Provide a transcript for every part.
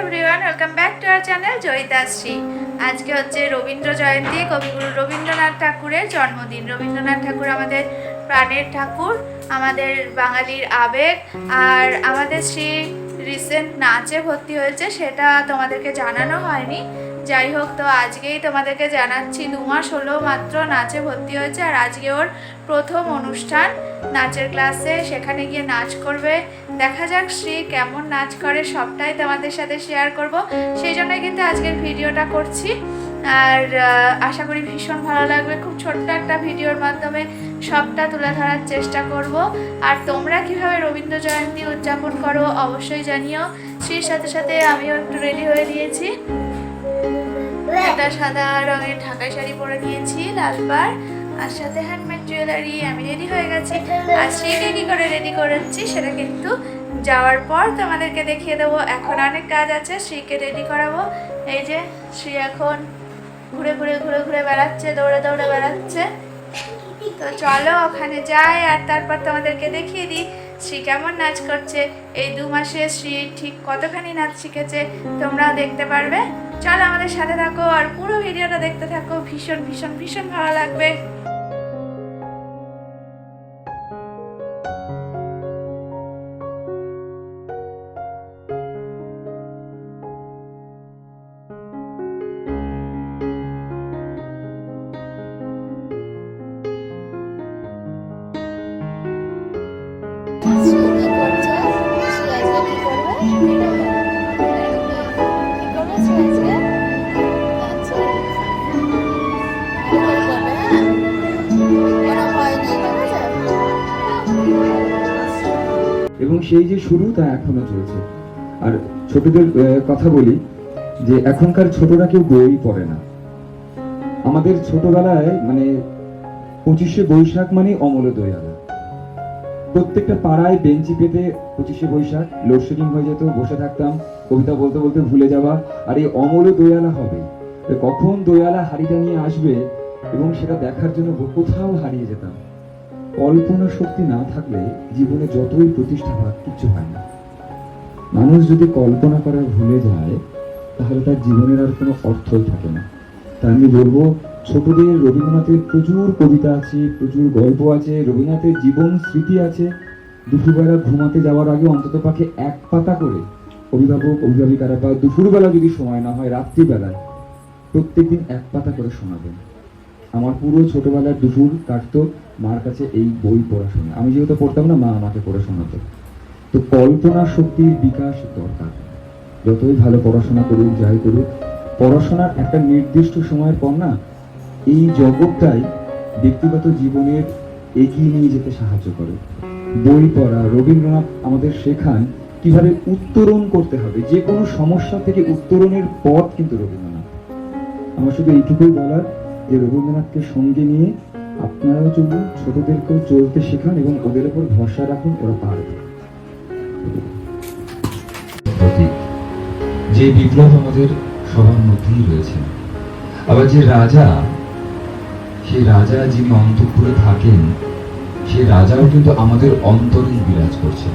Everyone welcome back to our channel Joyitashree আজকে হচ্ছে রবীন্দ্র জয়ন্তী, কবিগুরু রবীন্দ্রনাথ ঠাকুরের জন্মদিন। রবীন্দ্রনাথ ঠাকুর আমাদের প্রাণের ঠাকুর, আমাদের বাঙালির আবেগ, আর আমাদের শ্রী রিসেন্ট নাচে ভর্তি হয়েছে, সেটা তোমাদেরকে জানানো হয়নি। যাই হোক, তো আজকেই তোমাদেরকে জানাচ্ছি, দু মাস হলো মাত্র নাচে ভর্তি হয়েছে আর আজকে ওর প্রথম অনুষ্ঠান নাচের ক্লাসে। সেখানে গিয়ে নাচ করবে। দেখা যাক শ্রী কেমন নাচ করে, সবটাই তোমাদের সাথে শেয়ার করব। সেই জন্য কিন্তু আজকের ভিডিওটা করছি। আর আশা করি ভীষণ ভালো লাগবে। খুব ছোট্ট একটা ভিডিওর মাধ্যমে সবটা তুলে ধরার চেষ্টা করব। আর তোমরা কীভাবে রবীন্দ্র জয়ন্তী উদযাপন করো, অবশ্যই জানিও। শ্রীর সাথে সাথে আমিও একটু রেডি হয়ে দিয়েছি একটা সাদা রঙের ঢাকাই শাড়ি পরে দিয়েছি লালবার আর সাথে হ্যান্ডমেড জুয়েলারি আমি রেডি হয়ে গেছি। আর শ্রীকে কি করে রেডি করেছি, সেটা কিন্তু যাওয়ার পর তোমাদেরকে দেখিয়ে দেবো। এখন অনেক কাজ আছে, শ্রীকে রেডি করাবো। এই যে, শ্রী এখন ঘুরে ঘুরে ঘুরে ঘুরে বেড়াচ্ছে, দৌড়ে দৌড়ে বেড়াচ্ছে। তো চলো, ওখানে যাই, আর তারপর তোমাদেরকে দেখিয়ে দিই, শ্রী কেমন নাচ করছে। এই দু মাসে শ্রী ঠিক কতখানি নাচ শিখেছে, তোমরাও দেখতে পারবে। চলো আমাদের সাথে থাকো আর পুরো ভিডিওটা দেখতে থাকো। ভীষণ ভীষণ ভীষণ ভালো লাগবে। এবং সেই যে শুরু তা এখনও চলছে। আর ছোটদের কথা বলি যে এখনকার ছোটরা কেউ বই পড়ে না। আমাদের ছোটবেলায় মানে পঁচিশে বৈশাখ মানে অমল দয়ালা। প্রত্যেকটা পাড়ায় বেঞ্চি পেতে পঁচিশে বৈশাখ, লোডশেডিং হয়ে যেত, বসে থাকতাম, কবিতা বলতে বলতে ভুলে যাওয়া, আর এই অমল দয়ালা হবে। কখন দয়ালা হাড়িটা নিয়ে আসবে এবং সেটা দেখার জন্য কোথাও হারিয়ে যেতাম। কল্পনা শক্তি না থাকলে জীবনে যতই প্রতিষ্ঠা হয় কিচ্ছু হয় না। মানুষ যদি কল্পনা করা ভুলে যায়, তাহলে তার জীবনের আর কোনো অর্থই থাকে না। তাই আমি বলব, ছোটদের রবীন্দ্রনাথের প্রচুর কবিতা আছে, প্রচুর গল্প আছে, রবীন্দ্রনাথের জীবন স্মৃতি আছে। দুপুরবেলা ঘুমাতে যাওয়ার আগে অন্তত পাকে এক পাতা করে অভিভাবক, অভিভাবিকারা বা দুপুরবেলা যদি সময় না হয়, রাত্রিবেলায় প্রত্যেকদিন এক পাতা করে শোনাবেন। আমার পুরো ছোটবেলার দুপুর কাটতো মার কাছে এই বই পড়াশোনা আমি যেহেতু পড়তাম না, মা আমাকে পড়ে তো কল্পনা শক্তির বিকাশ দরকার। যতই ভালো পড়াশোনা করুক, যাই করুক, পড়াশোনার একটা নির্দিষ্ট সময়ের পর না, এই জগৎটাই ব্যক্তিগত জীবনের এগিয়ে নিয়ে যেতে সাহায্য করে। বই পড়া, রবীন্দ্রনাথ আমাদের শেখান কীভাবে উত্তরণ করতে হবে। যে কোনো সমস্যা থেকে উত্তরণের পথ কিন্তু রবীন্দ্রনাথ। আমার শুধু এইটুকুই বলার। যে রবীন্দ্রনাথকে সঙ্গে নিয়ে আপনারাও চলুন ছোটদেরকেও চলতে শেখান এবং ওদের উপর ভরসা রাখুন, ওরা পারবে। যে বিপ্লব আমাদের সবার মধ্যেই রয়েছে। আবার যে রাজা সেই রাজা যিনি অন্তঃপুরে থাকেন সেই রাজাও কিন্তু আমাদের অন্তরেই বিরাজ করছেন।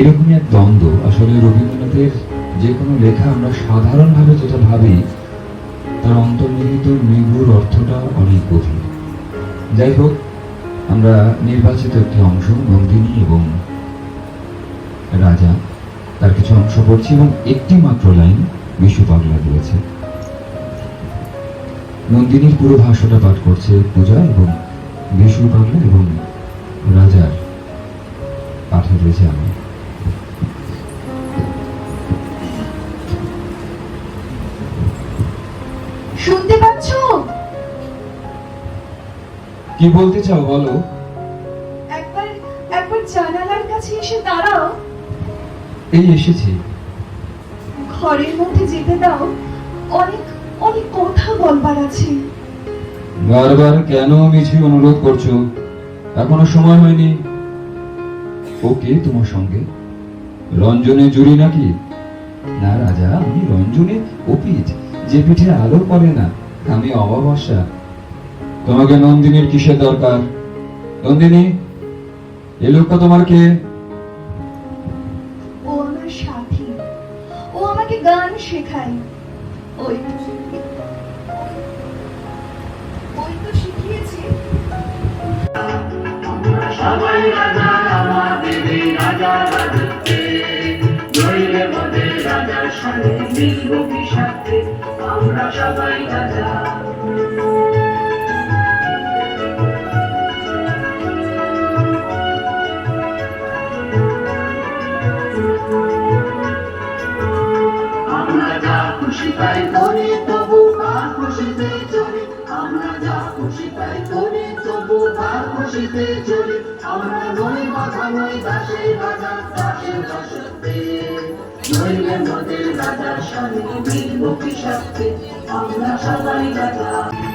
এরকমই এক দ্বন্দ্ব। আসলে রবীন্দ্রনাথের যে কোনো লেখা আমরা সাধারণভাবে যেটা ভাবি তার অন্তর্নিহিত নিগুড় অর্থটা অনেক গভীর। যাই হোক আমরা নির্বাচিত একটি অংশ, নন্দিনী এবং রাজা, তার কিছু অংশ পড়ছি এবং একটি মাত্র লাইন বিশু পাগলা দিয়েছে। নন্দিনীর পুরো ভাষ্যটা পাঠ করছে পূজা এবং বিশু পাগলা এবং রাজার পাঠে রয়েছে আমি শুনতে পাচ্ছ? কি বলতে চাও বলো? একবার একবার জানালার কাছে এসে দাঁড়াও। এই এসেছি। ঘরের মধ্যে যেতে দাও। অনেক অনেক কথা বলবার আছে। বারবার কেন মিছি অনুরোধ করছ? এখনও সময় হয়নি। ওকে তোমার সঙ্গে? রঞ্জনে জুড়ি নাকি? না রাজা আমি রঞ্জনে অপিত। যে পিঠে আলো পড়ে না আমি অমাবস্যা। তোমাকে নন্দিনীর কিসের দরকার? নন্দিনী এ লোকটা তোমার কে? ও আমার সাথী। ও আমাকে গান শেখায়। ওই ওই তো শিখিয়েছে। সবাই রাজা আমাদের এই রাজা রাজত্বে নইলে মদের রাজার সঙ্গে মিলব কি সাথে? আমরা আমরা যা খুশি তাই তবু কার খুশিতে চলি। আমরা যা খুশি বাধা নই দাসের রাজা দাসের দাসত্বে আমরা সবাই রাজা।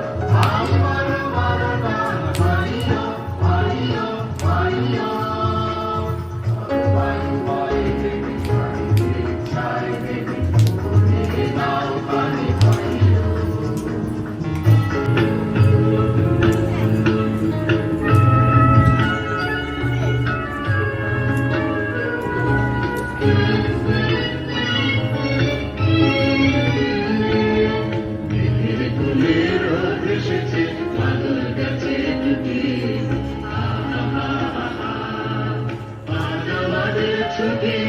বাঁধি আমাদের ছুটি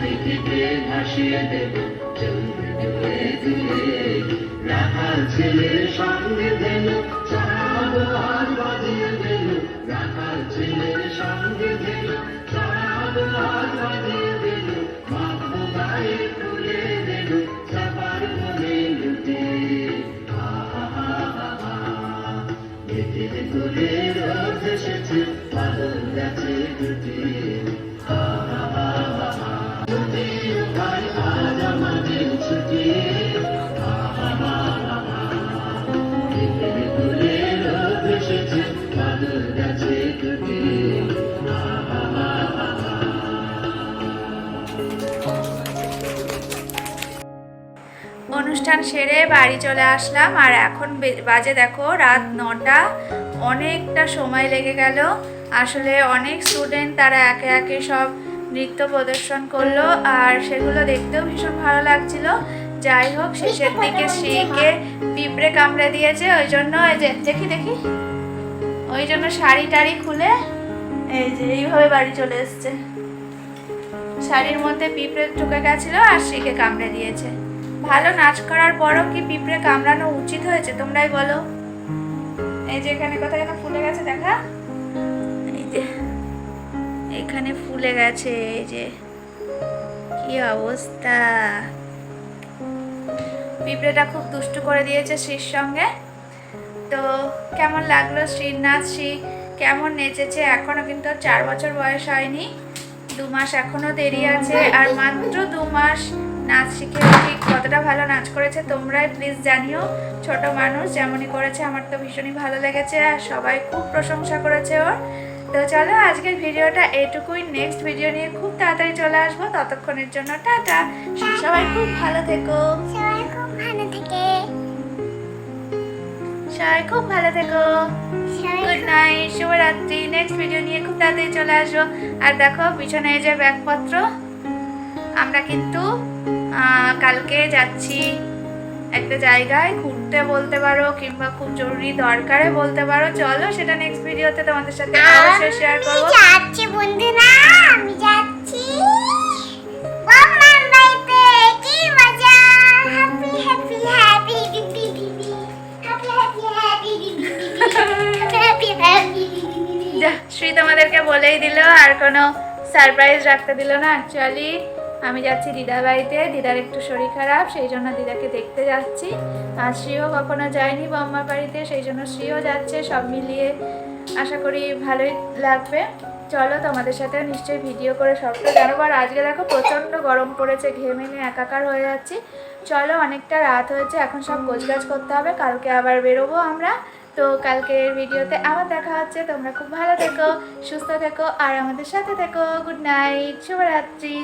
দিকে ভাসিয়ে দেব চলবে তুলে তুলে রাখাল সঙ্গে দিল চড়াবো বাজিয়ে দিল। রাখাল ছেলের সঙ্গে দিল চড়াবো বাজিয়ে দিল। মাখো গায়ে তুলে দিল চাপার মনে লুটে। মেঘের তুলে এসেছে বাদল গাছে দুটি। অনুষ্ঠান সেরে বাড়ি চলে আসলাম, আর এখন বাজে দেখো রাত নটা। অনেকটা সময় লেগে গেল। আসলে অনেক স্টুডেন্ট তারা একে একে সব নৃত্য প্রদর্শন করল আর সেগুলো দেখতেও ভীষণ ভালো লাগছিল। যাই হোক শেষের দিকে শ্রীকে পিঁপড়ে কামড়ে দিয়েছে ওই জন্য এই যে দেখি দেখি। ওই জন্য শাড়ি টাড়ি খুলে এই যে এইভাবে বাড়ি চলে এসছে। শাড়ির মধ্যে পিঁপড়ে ঢুকে গেছিল আর শ্রীকে কামড়ে দিয়েছে। ভালো নাচ করার পরও কি পিঁপড়ে কামড়ানো উচিত হয়েছে তোমরাই বলো। এই যে এখানে কোথায় যেন ফুলে গেছে দেখা? এখানে ফুলে গেছে, এই যে। কি অবস্থা? পিঁপড়েটা খুব দুষ্টু করে দিয়েছে শ্রীর সঙ্গে। তো কেমন লাগল শ্রীর নাচ শ্রী? কেমন নেচেছে? এখনও কিন্তু চার বছর বয়স হয়নি। দু মাস এখনও দেরি আছে, আর মাত্র দু মাস। নাচ শিখে ঠিক কতটা ভালো নাচ করেছে তোমরাই প্লিজ জানিও। ছোট মানুষ যেমনই করেছে, আমার তো ভীষণই ভালো লেগেছে, আর সবাই খুব প্রশংসা করেছে ওর। তো চলো আজকের ভিডিওটা এটুকুই। নেক্সট ভিডিও নিয়ে খুব তাড়াতাড়ি চলে আসব। ততক্ষণের জন্য টাটা। সবাই খুব ভালো থেকো। সবাই খুব ভালো থাকে। সবাই খুব ভালো থেকো। গুড নাইট শুভরাত্রি। নেক্সট ভিডিও নিয়ে খুব তাড়াতাড়ি চলে আসব। আর দেখো পিছনে যে ব্যাগপত্র। আমরা কিন্তু কালকে যাচ্ছি। একটা জায়গায় ঘুরতে বলতে পারো কিংবা খুব জরুরি দরকারে বলতে পারো চলো সেটা নেক্সট ভিডিওতে তোমাদের সাথে অবশ্যই শেয়ার করব। যাচ্ছি বন্ধুরা আমি যাচ্ছি। শ্রী তোমাদেরকে বলেই দিল আর কোনো সারপ্রাইজ রাখতে দিল না অ্যাকচুয়ালি আমি যাচ্ছি দিদার বাড়িতে। দিদার একটু শরীর খারাপ, সেই জন্য দিদাকে দেখতে যাচ্ছি। আর শ্রীও কখনো যায়নি বম্মার বাড়িতে, সেই জন্য শ্রীও যাচ্ছে, সব মিলিয়ে আশা করি ভালোই লাগবে। চলো তোমাদের সাথে নিশ্চয়ই ভিডিও করে সবটা জানাব। আর আজকে দেখো প্রচণ্ড গরম পড়েছে, ঘেমে নিয়ে একাকার হয়ে যাচ্ছি। চলো, অনেকটা রাত হয়েছে, এখন সব গোছগাছ করতে হবে, কালকে আবার বেরোবো আমরা। তো কালকের ভিডিওতে আবার দেখা হচ্ছে, তোমরা খুব ভালো থেকো, সুস্থ থেকো, আর আমাদের সাথে থেকো। গুড নাইট, শুভরাত্রি।